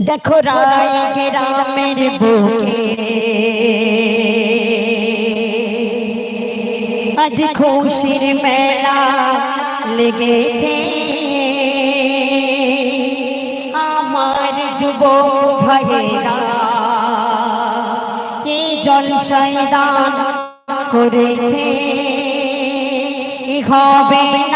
দেখো রায় গ্রামের বুকে। আজ খুশির মেলা লেগেছে। আমার যুবক ভাইয়েরা এই জলসায় করেছে। হবে না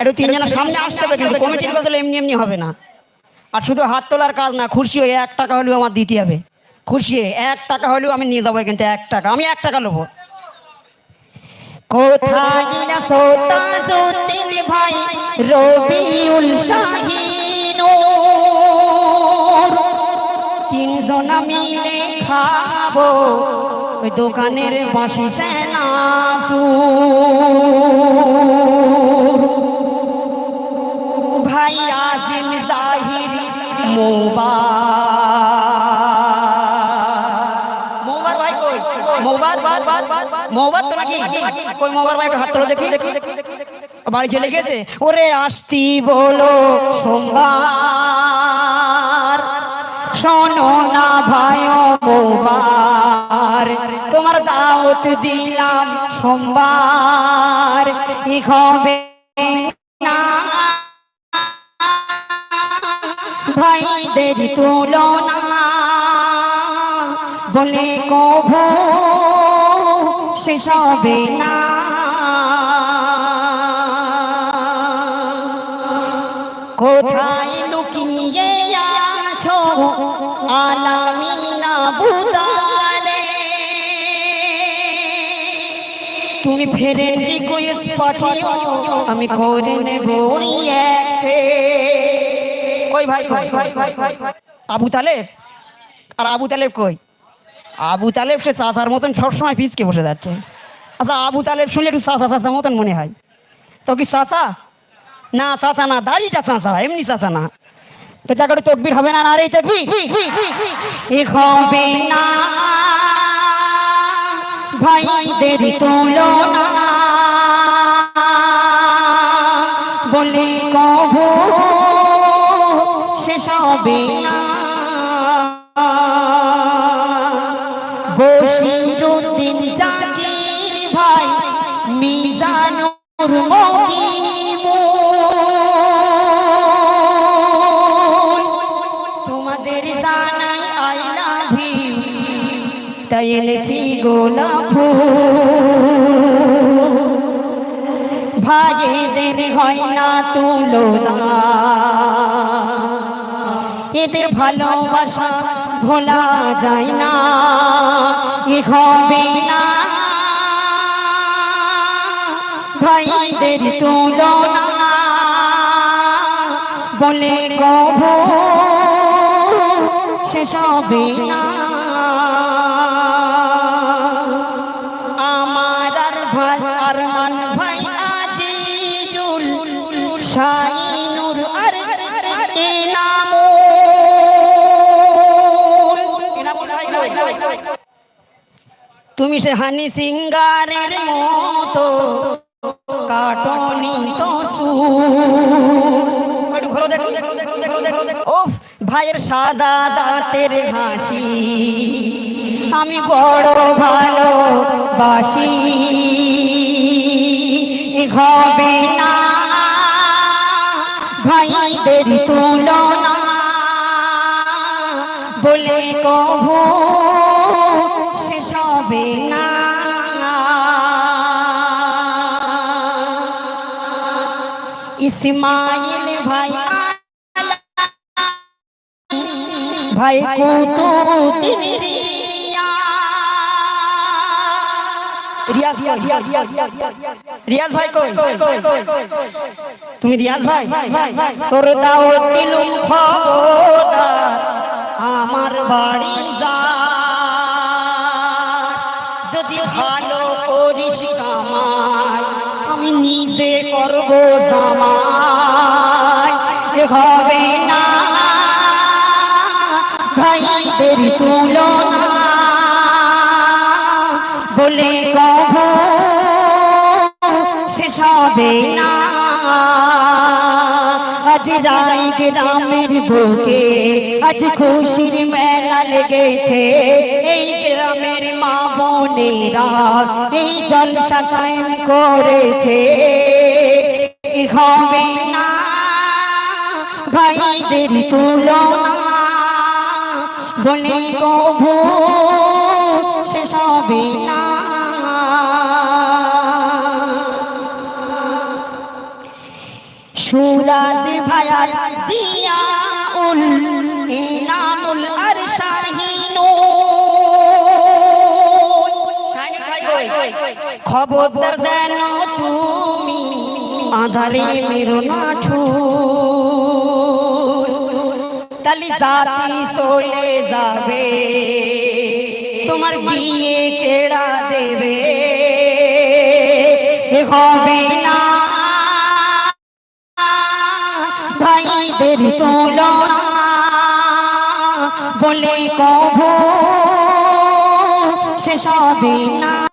একটু তিনজনের সামনে আসতে হবে কিন্তু কমিটির কাছে এমনি এমনি হবে না। আর শুধু হাত তোলার কাজ না খুশি হয়ে এক টাকা হলেও আমার দিতে হবে। খুশি হয়ে এক টাকা হলেও আমি নিয়ে যাব কিন্তু এক টাকা। আমি এক টাকা নেব। কোথায় না সোতাজুদ্দিন ভাই রবিউল শাহিন তিনজন মিলে খাব ওই দোকানের বাসি সেনাসু জাহির মোবা বাড়ি চলে গেছে? ওরে আসতি বলো সোমবার। শোনো না ভাই মোবার তোমার দাওয়াত দিলাম সোমবার। ই হবে ভাইদের তুলনা বলে কভু শেষ হবে না। কোথায় লুকিয়ে আছো আলামিনা বুদালে তুমি ফেরে রিকোয়েস্ট পাঠিও, আমি করে নেব কই ভাই কই? আবু তালেব? আর আবু তালেব কই? আবু তালেব সে চাচার মতন সবসময় পিচকে বসে যাচ্ছে। আচ্ছা আবু তালেব শুনলে একটু চাচা চাচা মতন মনে হয়। তো কি চাচা? না চাচা না দাড়িটা চাচা এমনি চাচা না। তো যা করে তকবির হবে না আরে তকবি এ হবে না ভাইদের তুলনা। বলে কভু শেষ হবে না বসিরুদ্দিন জাকির ভাই মিজানুর তোমাদের জানাই আই লাভ ইউ তাই এনেছি গোলাপ ভাইদের হয় না তুলনা এদের ভালোবাসা ভোলা যায় না, এ হবে না। ভাইদের তুলনা বলে কব শেষ হবে না। তুমি সে হানি সিঙ্গারের মতো কাটনি তো ভাইয়ের সাদা দাঁতের হাসি। আমি বড় ভালো বাসি হবে না ভাইদের তুলনা। বলে শেষ হবে ইসমাইল ভাই ভাই রিয়াজ? রিয়াজ ভাই তুমি রিয়াজ ভাই? তোর দাও দিলুম আমার বাড়ি যা। ভালো করিস আমি নিজে হবে না, ভাইদের তুলনা। বলে হবে না। আজ রাই গ্রামের বুকে, আজ খুশির মেলা লেগেছে। এই গ্রামের মা এই জলসা কায়েম করেছে। হবে না, ভাইদের তুলনা বলে কভু শেষ হবে না। সুরাজ ভায়াল জিয়াউল খবরদার যেন তুমি আধারে মেরো না তালি জাতি চলে যাবে তোমার বিয়ে কেড়া দেবে। হবে না। ভাইদের তুলনা বলে কভু সে হবে না।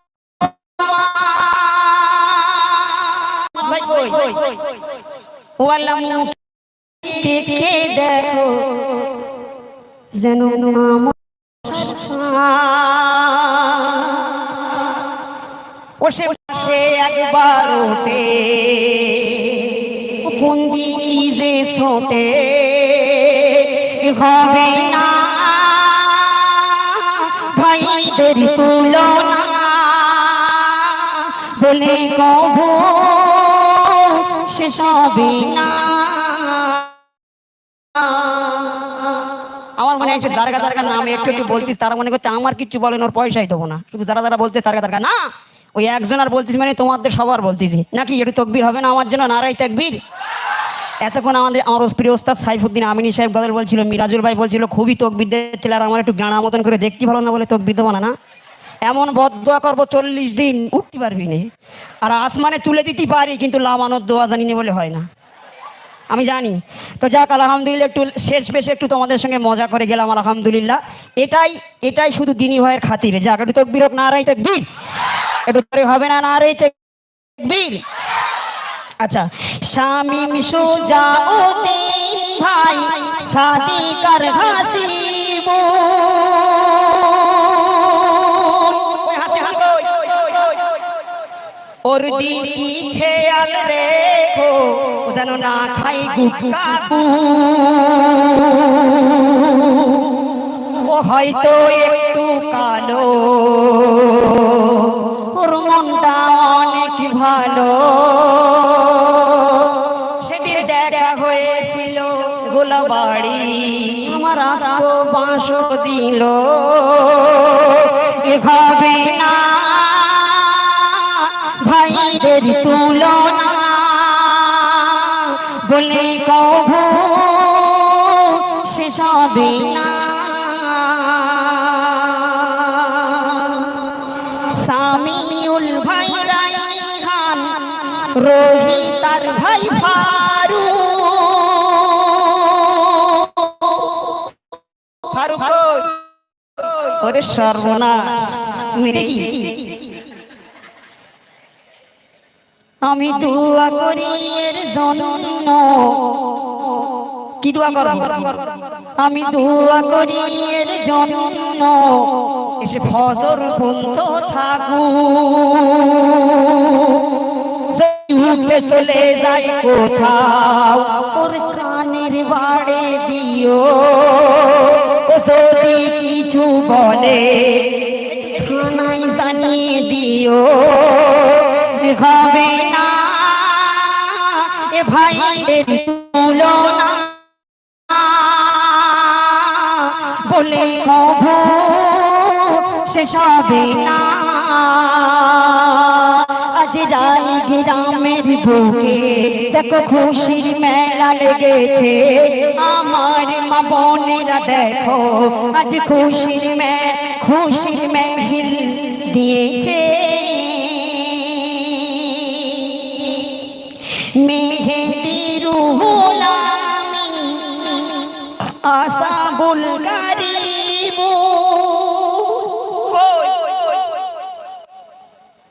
ওয়ালা মুখ দেখে দেখো? যেন আমার ও সে সে একবার ওঠে। কোন দিকে যে ছোটে হবে না। ভাইদের তুলনা বলে কবু শেষ হবে আমার মনে একটু জারগা জারগা নামে একটু একটু বলতিস, তারা মনে করছে আমার কিচ্ছু বলেন, ওর পয়সাই দেবো না। শুধু যারা যারা বলতে তারকা তারকা না, ওই একজন আর বলতিস মানে তোমাদের সবার বলতেছি নাকি একটু তকবির হবে না আমার জন্য? নারাই তাকবীর। এতক্ষণ আমাদের, আমার প্রিয় ওস্তাদ সাইফুদ্দিন আমিনী সাহেব গদল বলছিল, মিরাজুল ভাই বলছিল, খুবই তকবির দিচ্ছিল আর আমার একটু গাঁড়া মতন করে দেখতে ভালো না বলে তকবির দেবো না না? এমন বদয়া করব, চল্লিশ দিন উঠতে পারবি না। আর আসমানে তুলে দিতে পারি, কিন্তু লামানোর দোয়া জানি বলে হয় না। আমি জানি। তো যাক, আলহামদুলিল্লাহ, একটু শেষ বেশে একটু তোমাদের সঙ্গে মজা করে গেলাম, আলহামদুলিল্লাহ। এটাই এটাই শুধু দিনী ভাইয়ের খাতিরে। যাক, একটু তকবির হোক না রাই তকবির। একটু পরে হবে না না রে তকবির। আচ্ছা শামিম সুজাউদ্দিন ভাই, সাদিকার হাসিব ওর দিদি খেয়াল রেখো যেন না খাই গুটকা ও হয়তো একটু কালো, ওর মনটা অনেক ভালো। সেদিন দেখা হয়েছিল গোলাবাড়ি, আমার আস্ত বাঁশ দিল। এভাবে না ভাইদের তুলনা। বলে কভু শেষ হবে না। সামিউল ভাই রাইহান রোহিত আর ভাই ফারু ফারুক ওরে সর্বনাশ। তুমি দেখি আমি দোয়া করি এর জন্য। কি দোয়া করব আমি দোয়া করি এর জন্য। এসে ফজর পর্যন্ত থাকু। উঠে চলে যাই কোথাও ওর কানের বাড়ে দিও। ও যদি কিছু বলে থানায় জানিয়ে দিও। হবে না এ ভাইদের তুলনা বলে কভু শেষ হবে না গ্রামের বুকে দেখো খুশির মেলা লেগেছে আমার মা বোনেরা দেখো আজ খুশির মে খুশির মেহিল দিয়েছে মেহেদির হুলামি আশা বুল কারিবু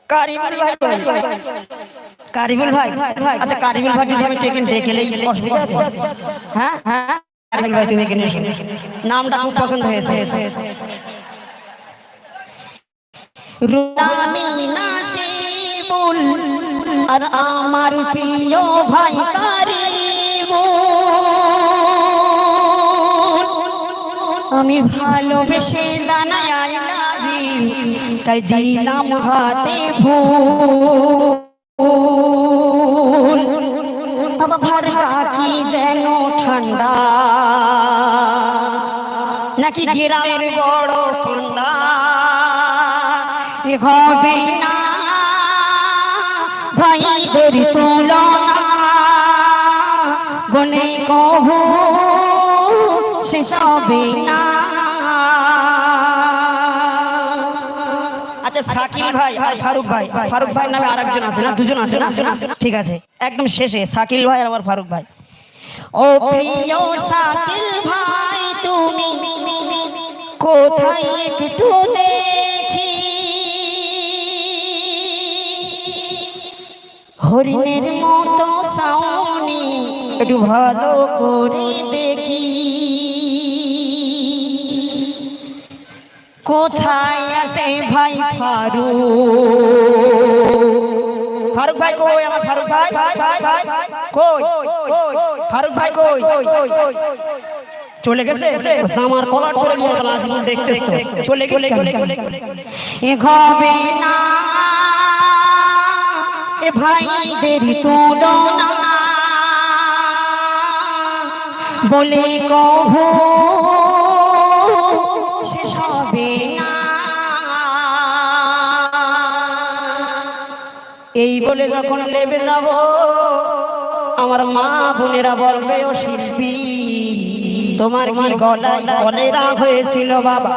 কারিবুল ভাই ভাই আচ্ছা কারিবুল ভাই যদি আমি টেকেন অসুবিধা আছে। হ্যাঁ? হ্যাঁ ভাই তুমি এখানে নামটা খুব পছন্দ হয়েছে। রুলামি আর আমার প্রিয় ভাই কারিবুল আমি ভালোবেসে জানাই তাই দিলাম হাতে ফুল। বাবা কি যেন ঠান্ডা। নাকি গ্রামের বড় ঠান্ডা হবে না ভাইদের তুলনা। বলে কহু হবে না। আচ্ছা সাকিব ভাই আর ফারুক ভাই। ফারুক ভাই নামে আরেকজন আছে না? দুজন আছে না? ঠিক আছে। একদম শেষে সাকিল ভাই আর আমার ফারুক ভাই। ও প্রিয় সাকিল ভাই তুমি কোথায় একটু দেখি হরিণের মতো সাউনি, একটু ভালো করে দেখি। কোথায় আছে ভাই ফারুক? ফারুক ভাই কই? আমার ফারুক ভাই? কই? ফারুক ভাই কই? চলে গেছে? আমার কলার ধরে নিয়ে আজীবন দেখতে চলে গেছে? এ হবে না ভাইদের তুলনা। বলে কহো শেষ এই বলে যখন লেবে যাব, আমার মা বোনেরা বলবে, ও শিল্পী, তোমার কি গলায় কলেরা হয়েছিল বাবা?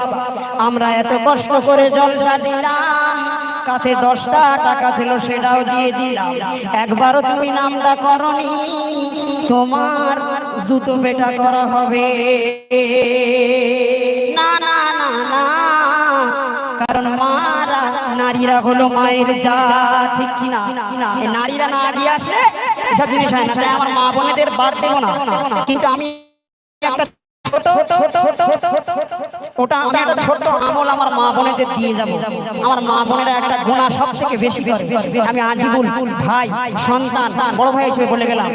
আমরা এত কষ্ট করে জলসা দিলাম। কাছে দশটা টাকা ছিল সেটাও দিয়ে দিলাম একবারও তুমি নামটা করনি তোমার জুতো পেটা করা হবে না না না না কারণ মারা নারীরা হলো মায়ের যা ঠিক কিনা নারীরা না দিয়ে আসলে এসব জিনিস হয় না তাই আমার মা বোনেদের বাদ দেবো না কিন্তু আমি একটা ছোট ওটা আমি একটা ছোট আমল আমার মা বোনেদের দিয়ে যাব। আমার মা বোনেরা একটা গুণা সব থেকে বেশি করে। আমি আজিবুল ভাই, সন্তান, বড় ভাই হিসেবে বলে গেলাম,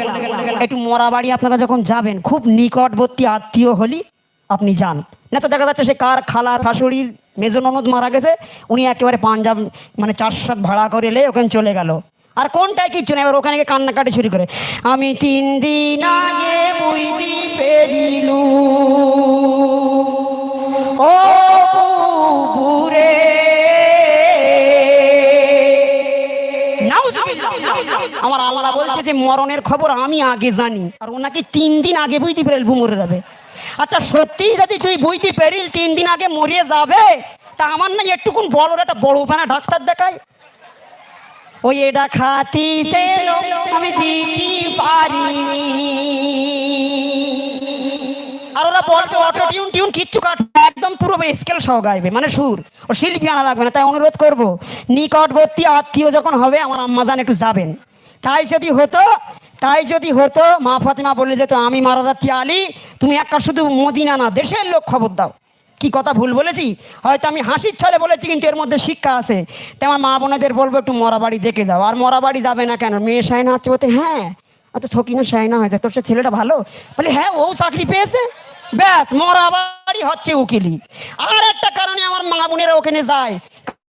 একটু মরা বাড়ি আপনারা যখন যাবেন, খুব নিকটবর্তী আত্মীয় হলি আপনি যান। না তো দেখা যাচ্ছে সে কার খালার শাশুড়ির মেজো ননদ মারা গেছে, উনি একেবারে পাঞ্জাব মানে চার সাত ভাড়া করে এলে ওখানে চলে গেল। আর কোনটাই কিচ্ছু না এবার ওখানে গিয়ে কান্নাকাটি শুরু করে, আমি তিন দিন আগে বুঝতে পেরিলু ও বুরে আমার আল্লাহ বলছে যে মরণের খবর আমি আগে জানি, আর ওনাকে তিন দিন আগে বুঝতে পেরেল মরে যাবে। আচ্ছা সত্যি যদি তুই বুঝতে পেরিল, তিন দিন আগে মরিয়ে যাবে, তা আমার না একটুকুন বড় একটা বড় পানা ডাক্তার দেখায়। ওই এটা খাতি আমি দিতে পারিনি। আর ওরা বলবে, অটো টিউন টিউন কিচ্ছু কাটবে একদম পুরো স্কেল সহ গাইবে মানে সুর। ও শিল্পী আনা লাগবে না, তাই অনুরোধ করব, নিকটবর্তী আত্মীয় যখন হবে, আমার আম্মাজান একটু যাবেন। তাই যদি হতো, তাই যদি হতো, মা ফাতিমা বলে যেত আমি মারা যাচ্ছি আলী, তুমি একটা শুধু মদিনা না, দেশের লোক খবর দাও। কি কথা ভুল বলেছি? হয়তো আমি হাসির ছলে বলেছি, কিন্তু এর মধ্যে শিক্ষা আছে। তাই আমার মা বোনেদের বলব, একটু মরা বাড়ি দেখে দাও আর মরা বাড়ি যাবে না কেন? মেয়ে সাইনা হচ্ছে বলতে হ্যাঁ অত ছকিনো সাইনা হয়েছে তোর সে ছেলেটা ভালো? বলে হ্যাঁ ও চাকরি পেয়েছে। ব্যাস, মরা বাড়ি হচ্ছে উকিলি। আর একটা কারণে আমার মা বোনেরা ওখানে যায়।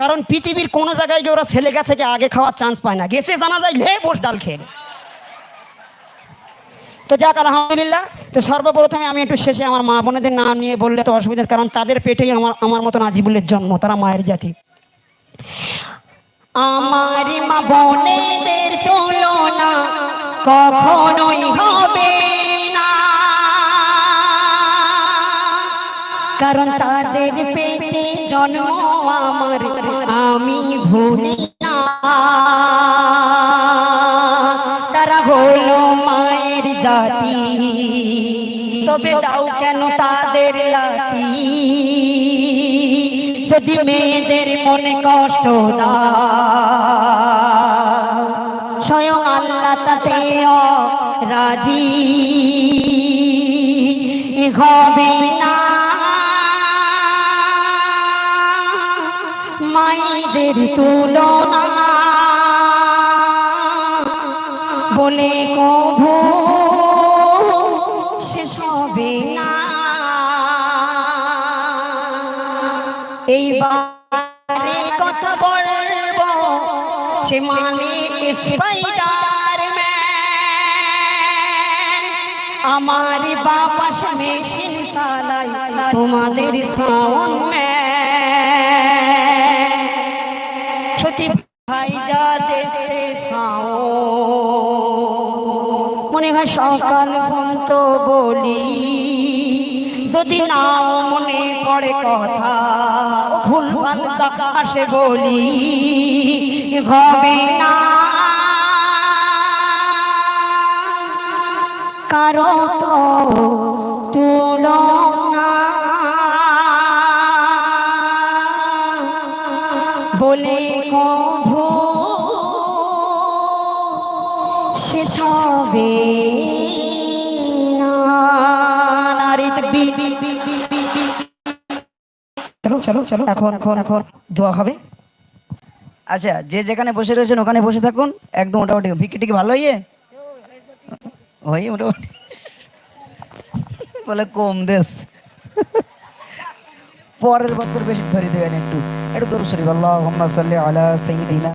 কারণ পৃথিবীর কোনো জায়গায় গিয়ে ওরা ছেলেগা থেকে আগে খাওয়ার চান্স পায় না। গেছে, জানা যায় লে বস ডাল খেয়ে তো যাক, আলহামদুলিল্লাহ। তো সর্বপ্রথমে আমি একটু শেষে আমার মা বোনেদের নাম নিয়ে বললে তো অসুবিধার কারণ তাদের পেটেই আমার আমার মতো নাজিবুলের জন্ম, তারা মায়ের জাতি। আমার মা বোনেদের তুলনা কখনোই হবে কারণ তাদের পেটে জন্ম আমার। আমি ভুলি না। তারা হলো মায়ের জাতি। তবে দাও কেন তাদের লাতি যদি মেয়েদের মনে কষ্ট দাও, স্বয়ং আল্লাহ তাতে রাজি। হবে না তুলনা। বলে কভু শেষ হবে না। এইবারে কথা বলব, সে মানে স্পাইডার আমার বাবা মেশিন সালাই তোমাদের সাউন সত্যি সকাল ঘুম তো বলি। যদি নাও মনে পড়ে কথা, ভুল আসে বলি। হবে না। কারও তো তুলনা। বলে কভু শেষ হবে চলো চলো চলো। এখন এখন এখন দোয়া হবে। আচ্ছা যে যেখানে বসে রয়েছেন ওখানে বসে থাকুন। একদম মোটামুটি ভালো মোটামুটি। বলে কম দেশ পরের বছর বেশি ধরে দেবেন একটু। একটু দরুদ শরীফ। সাল্লি আলা